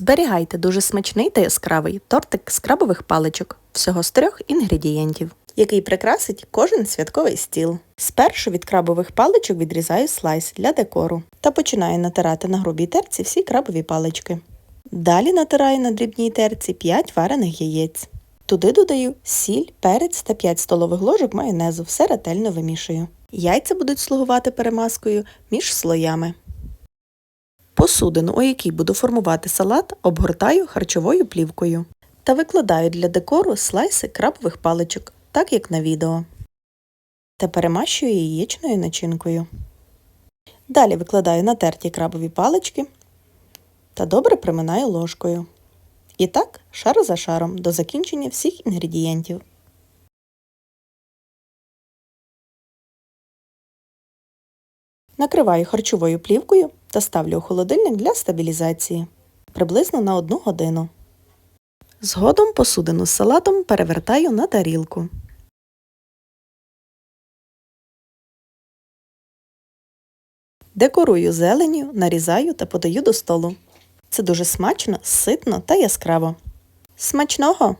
Зберігайте дуже смачний та яскравий тортик з крабових паличок, всього з трьох інгредієнтів, який прикрасить кожен святковий стіл. Спершу від крабових паличок відрізаю слайс для декору та починаю натирати на грубій терці всі крабові палички. Далі натираю на дрібній терці 5 варених яєць. Туди додаю сіль, перець та 5 столових ложок майонезу, все ретельно вимішую. Яйця будуть слугувати перемазкою між слоями. Посудину, у якій буду формувати салат, обгортаю харчовою плівкою та викладаю для декору слайси крабових паличок, так як на відео. Та перемащую яєчною начинкою. Далі викладаю натерті крабові палички та добре приминаю ложкою. І так, шар за шаром до закінчення всіх інгредієнтів. Накриваю харчовою плівкою та ставлю у холодильник для стабілізації приблизно на 1 годину. Згодом посудину з салатом перевертаю на тарілку. Декорую зеленю, нарізаю та подаю до столу. Це дуже смачно, ситно та яскраво. Смачного!